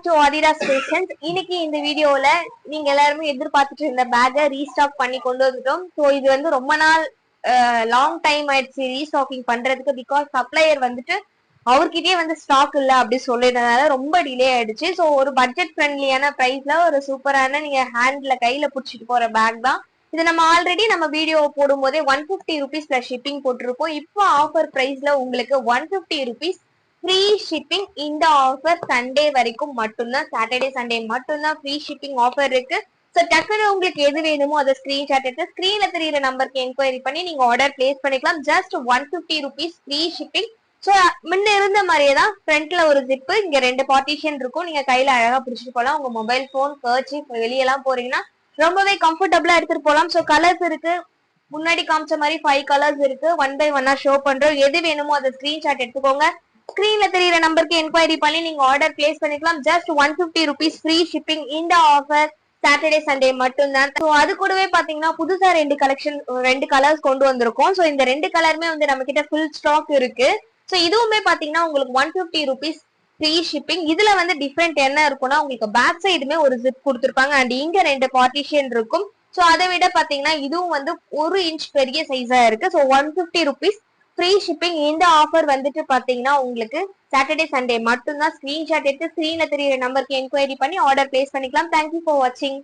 Back to ஆதிடாஸ் fashions இன்னைக்கு இந்த வீடியோல நீங்க எல்லாருமே எதிர்பார்த்துட்டு இருந்த பேக்கை ரீஸ்டாக் பண்ணி கொண்டு வந்துட்டோம். ஸோ இது வந்து ரொம்ப நாள் லாங் டைம் ஆயிடுச்சு ரீஸ்டாக்கிங் பண்றதுக்கு பிகாஸ் சப்ளையர் வந்துட்டு அவர்கிட்டயே வந்து ஸ்டாக் இல்ல அப்படி சொல்லிடுறதுனால ரொம்ப டிலே ஆயிடுச்சு. ஸோ ஒரு பட்ஜெட் ஃப்ரெண்ட்லியான பிரைஸ்ல ஒரு சூப்பரான நீங்க ஹேண்ட்ல கையில புடிச்சிட்டு போற பேக் தான். இது நம்ம ஆல்ரெடி நம்ம வீடியோ போடும்போதே ஒன் ஃபிஃப்டி ருபீஸ்ல ஷிப்பிங் போட்டிருக்கோம். இப்போ ஆஃபர் பிரைஸ்ல உங்களுக்கு one fifty rupees free shipping இந்த ஆஃபர் சண்டே வரைக்கும் மட்டும்தான் சாட்டர்டே சண்டே மட்டும்தான் ஃப்ரீ ஷிப்பிங் ஆஃபர் இருக்கு. ஸோ டக்குனு உங்களுக்கு எது வேணுமோ அதை ஸ்கிரீன்ஷாட் எடுத்து ஸ்க்ரீன்ல தெரியுற நம்பருக்கு என்கொயரி பண்ணி நீங்க ஆர்டர் பிளேஸ் பண்ணிக்கலாம். Just one fifty rupees free shipping so முன்ன இருந்த மாதிரியே தான் ஃப்ரண்ட்ல ஒரு ஜிப்பு இங்க ரெண்டு பார்ட்டிஷன் இருக்கும். நீங்க கையில அழகா பிடிச்சிட்டு போகலாம் உங்க மொபைல் ஃபோன் கர்ச்சி வெளியெல்லாம் போறீங்கன்னா ரொம்பவே கம்ஃபர்டபுளா எடுத்துட்டு போகலாம் ஸோ கலர்ஸ் இருக்கு. முன்னாடி காமிச்ச மாதிரி ஃபைவ் கலர்ஸ் இருக்கு. ஒன் பை ஒன்னா ஷோ பண்றோம். எது வேணுமோ அதை ஸ்கிரீன்ஷாட் எடுத்துக்கோங்க. ஸ்கிரீன்ல தெரியற நம்பருக்கு என்கொயரி பண்ணி நீங்க ஆர்டர் பிளேஸ் பண்ணிக்கலாம். Just one fifty rupees free shipping இந்த ஆஃபர் சாட்டர்டே சண்டே மட்டும்தான். ஸோ அது கூடவே பாத்தீங்கன்னா புதுசா ரெண்டு கலெக்ஷன் ரெண்டு கலர்ஸ் கொண்டு வந்திருக்கோம். ஸோ இந்த ரெண்டு கலருமே வந்து நம்ம கிட்ட ஃபுல் ஸ்டாக் இருக்கு. ஸோ இதுவுமே பாத்தீங்கன்னா உங்களுக்கு one fifty rupees free shipping இதுல வந்து டிஃப்ரெண்ட் என்ன இருக்கும்னா உங்களுக்கு பேக் சைடுமே ஒரு ஜிப் கொடுத்துருப்பாங்க. அண்ட் இங்க ரெண்டு பார்ட்டிஷன் இருக்கும். ஸோ அதை விட பாத்தீங்கன்னா இதுவும் வந்து ஒரு இன்ச் பெரிய சைஸா இருக்கு. So one fifty rupees free shipping இந்த ஆஃபர் வந்துட்டு பாத்தீங்கன்னா உங்களுக்கு சாட்டர்டே சண்டே மட்டும்தான் ஸ்கிரீன்ஷாட் எடுத்து ஸ்கிரீன்ல தெரியுற நம்பருக்கு என்கொயரி பண்ணி ஆர்டர் பிளேஸ் பண்ணிக்கலாம். தேங்க்யூ ஃபார் வாட்சிங்